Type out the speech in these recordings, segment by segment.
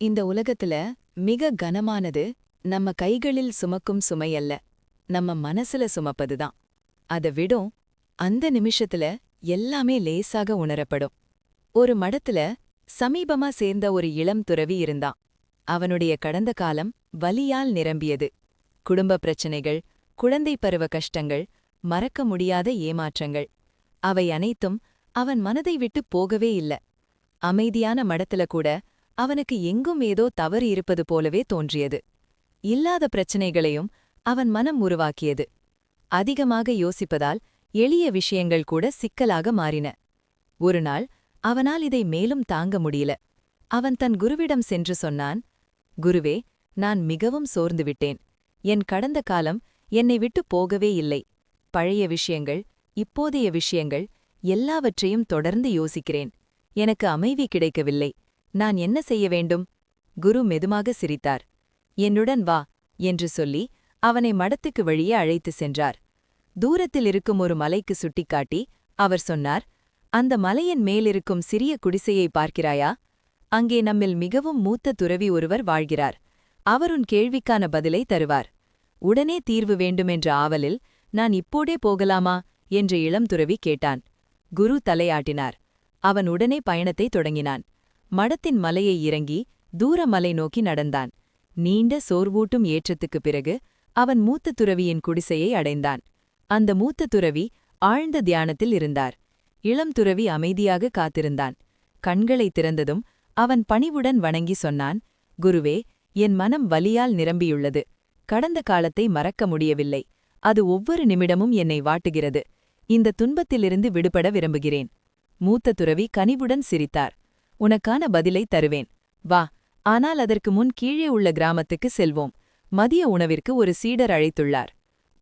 இந்த உலகத்துல மிக கனமானது நம்ம கைகளில் சுமக்கும் சுமையல்ல நம்ம மனசுல சுமப்பதுதான். அத விடும் அந்த நிமிஷத்துல எல்லாமே லேசாக உணரப்படும். ஒரு மடத்துல சமீபமா சேர்ந்த ஒரு இளம் துறவி இருந்தான். அவனுடைய கடந்த காலம் வலியால் நிரம்பியது. குடும்ப பிரச்சனைகள் குழந்தை பருவ கஷ்டங்கள் மறக்க முடியாத ஏமாற்றங்கள் அவை அனைத்தும் அவன் மனதை விட்டு போகவே இல்ல. அமைதியான மடத்துல கூட அவனுக்கு எங்கும் ஏதோ தவறு இருப்பது போலவே தோன்றியது. இல்லாத பிரச்சனைகளையும் அவன் மனம் உருவாக்கியது. அதிகமாக யோசிப்பதால் எளிய விஷயங்கள் கூட சிக்கலாக மாறின. ஒரு நாள் அவனால் இதை மேலும் தாங்க முடியல. அவன் தன் குருவிடம் சென்று சொன்னான் குருவே நான் மிகவும் சோர்ந்து விட்டேன். என் கடந்த காலம் என்னை விட்டு போகவே இல்லை. பழைய விஷயங்கள் இப்போதைய விஷயங்கள் எல்லாவற்றையும் தொடர்ந்து யோசிக்கிறேன். எனக்கு அமைதி கிடைக்கவில்லை. நான் என்ன செய்ய வேண்டும்? குரு மெதுமாக சிரித்தார். என்னுடன் வா என்று சொல்லி அவனை மடத்துக்கு வழியே அழைத்து சென்றார். தூரத்தில் இருக்கும் ஒரு மலைக்கு சுட்டிக்காட்டி அவர் சொன்னார் அந்த மலையின் மேலிருக்கும் சிறிய குடிசையை பார்க்கிறாயா? அங்கே நம்மில் மிகவும் மூத்த துறவி ஒருவர் வாழ்கிறார். அவர் உன் கேள்விக்கான பதிலை தருவார். உடனே தீர்வு வேண்டுமென்ற ஆவலில் நான் இப்போடே போகலாமா? என்று இளம் துறவி கேட்டான். குரு தலையாட்டினார். அவன் உடனே பயணத்தை தொடங்கினான். மடத்தின் மலையை இறங்கி தூர மலை நோக்கி நடந்தான். நீண்ட சோர்வூட்டும் ஏற்றத்துக்குப் பிறகு அவன் மூத்த துறவியின் குடிசையை அடைந்தான். அந்த மூத்த துறவி ஆழ்ந்த தியானத்தில் இருந்தார். இளம் துறவி அமைதியாக காத்திருந்தான். கண்களை திறந்ததும் அவன் பணிவுடன் வணங்கி சொன்னான் குருவே என் மனம் வலியால் நிரம்பியுள்ளது. கடந்த காலத்தை மறக்க முடியவில்லை. அது ஒவ்வொரு நிமிடமும் என்னை வாட்டுகிறது. இந்த துன்பத்திலிருந்து விடுபட விரும்புகிறேன். மூத்த துறவி கனிவுடன் சிரித்தார். உனக்கான பதிலை தருவேன். வா ஆனால் அதற்கு முன் கீழே உள்ள கிராமத்துக்கு செல்வோம். மதிய உணவிற்கு ஒரு சீடர் அழைத்துள்ளார்.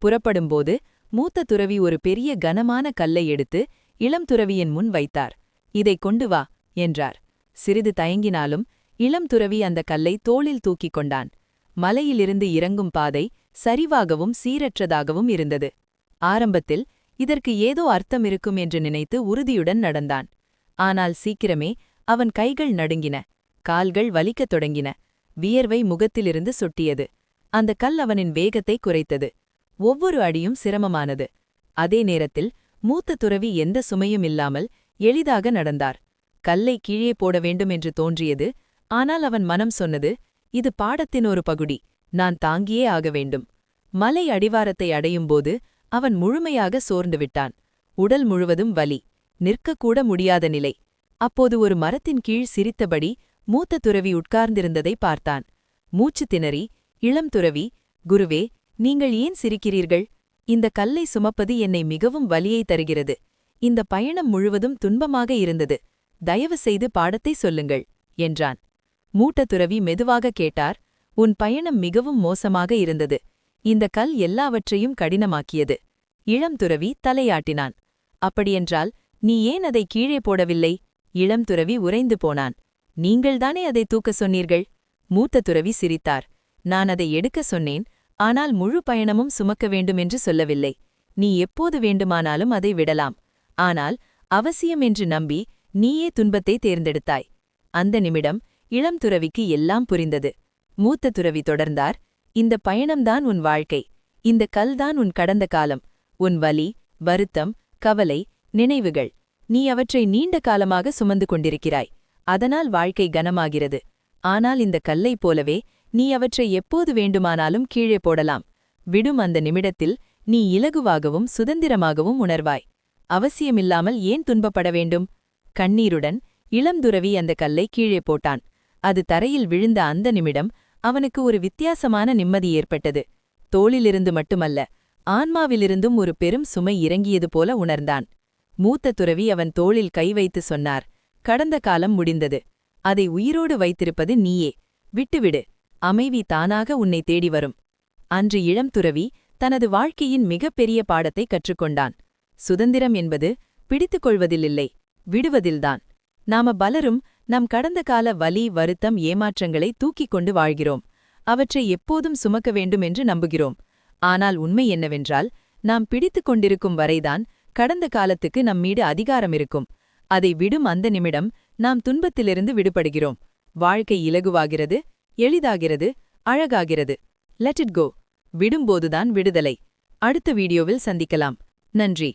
புறப்படும்போது மூத்த துறவி ஒரு பெரிய கனமான கல்லை எடுத்து இளம் துறவியின் முன் வைத்தார். இதைக் கொண்டு வா என்றார். சிறிது தயங்கினாலும் இளம் துறவி அந்த கல்லை தோளில் தூக்கிக் கொண்டான். மலையிலிருந்து இறங்கும் பாதை சரிவாகவும் சீரற்றதாகவும் இருந்தது. ஆரம்பத்தில் இதற்கு ஏதோ அர்த்தம் இருக்கும் என்று நினைத்து உறுதியுடன் நடந்தான். ஆனால் சீக்கிரமே அவன் கைகள் நடுங்கின கால்கள் வலிக்கத் தொடங்கின வியர்வை முகத்திலிருந்து சொட்டியது. அந்த கல் அவனின் வேகத்தை குறைத்தது. ஒவ்வொரு அடியும் சிரமமானது. அதே நேரத்தில் மூத்த துறவி எந்த சுமையும் இல்லாமல் எளிதாக நடந்தார். கல்லை கீழே போட வேண்டும் என்று தோன்றியது. ஆனால் அவன் மனம் சொன்னது இது பாடத்தின் ஒரு பகுடி நான் தாங்கியே ஆக வேண்டும். மலை அடிவாரத்தை அடையும்போது அவன் முழுமையாக சோர்ந்து விட்டான். உடல் முழுவதும் வலி. நிற்கக்கூட முடியாத நிலை. அப்போது ஒரு மரத்தின் கீழ் சிரித்தபடி மூத்த துறவி உட்கார்ந்திருந்ததை பார்த்தான். மூச்சு திணறி இளம் துறவி குருவே நீங்கள் ஏன் சிரிக்கிறீர்கள்? இந்த கல்லை சுமப்பது என்னை மிகவும் வலியை தருகிறது. இந்த பயணம் முழுவதும் துன்பமாக இருந்தது. தயவு செய்து பாடத்தை சொல்லுங்கள் என்றான். மூட்ட துறவி மெதுவாக கேட்டார் உன் பயணம் மிகவும் மோசமாக இருந்தது. இந்த கல் எல்லாவற்றையும் கடினமாக்கியது. இளம் துறவி தலையாட்டினான். அப்படியென்றால் நீ ஏன் அதை கீழே போடவில்லை? இளம் துறவி உறைந்து போனான். நீங்கள்தானே அதை தூக்க சொன்னீர்கள்? மூத்த துறவி சிரித்தார். நான் அதை எடுக்க சொன்னேன். ஆனால் முழு பயணமும் சுமக்க வேண்டுமென்று சொல்லவில்லை. நீ எப்போது வேண்டுமானாலும் அதை விடலாம். ஆனால் அவசியம் என்று நம்பி நீயே துன்பத்தை தேர்ந்தெடுத்தாய். அந்த நிமிடம் இளம் துறவிக்கு எல்லாம் புரிந்தது. மூத்த துறவி தொடர்ந்தார். இந்த பயணம்தான் உன் வாழ்க்கை. இந்த கல்தான் உன் கடந்த காலம். உன் வலி வருத்தம் கவலை நினைவுகள். நீ அவற்றை நீண்ட காலமாக சுமந்து கொண்டிருக்கிறாய். அதனால் வாழ்க்கை கனமாகிறது. ஆனால் இந்த கல்லை போலவே நீ அவற்றை எப்போது வேண்டுமானாலும் கீழே போடலாம். விடும் அந்த நிமிடத்தில் நீ இலகுவாகவும் சுதந்திரமாகவும் உணர்வாய். அவசியமில்லாமல் ஏன் துன்பப்பட வேண்டும்? கண்ணீருடன் இளம்துறவி அந்த கல்லை கீழே போட்டான். அது தரையில் விழுந்த அந்த நிமிடம் அவனுக்கு ஒரு வித்தியாசமான நிம்மதி ஏற்பட்டது. தோளிலிருந்து மட்டுமல்ல ஆன்மாவிலிருந்தும் ஒரு பெரும் சுமை இறங்கியது போல உணர்ந்தான். மூத்த துறவி அவன் தோளில் கை வைத்து சொன்னார். கடந்த காலம் முடிந்தது. அதை உயிரோடு வைத்திருப்பது நீயே. விட்டுவிடு. அமைவி தானாக உன்னை தேடி வரும். அன்று இளம் துறவி தனது வாழ்க்கையின் மிகப்பெரிய பாடத்தை கற்றுக்கொண்டான். சுதந்திரம் என்பது பிடித்துக் கொள்வதில்லை. விடுவதில்தான். நாம பலரும் நம் கடந்த கால வலி வருத்தம் ஏமாற்றங்களை தூக்கிக் கொண்டு வாழ்கிறோம். அவற்றை எப்போதும் சுமக்க வேண்டும் என்று நம்புகிறோம். ஆனால் உண்மை என்னவென்றால் நாம் பிடித்துக் கொண்டிருக்கும் வரைதான் கடந்த காலத்துக்கு நம்மீடு அதிகாரம் இருக்கும். அதை விடும் அந்த நிமிடம் நாம் துன்பத்திலிருந்து விடுபடுகிறோம். வாழ்க்கை இலகுவாகிறது எளிதாகிறது அழகாகிறது. லெட் இட் கோ விடும்போதுதான் விடுதலை. அடுத்த வீடியோவில் சந்திக்கலாம். நன்றி.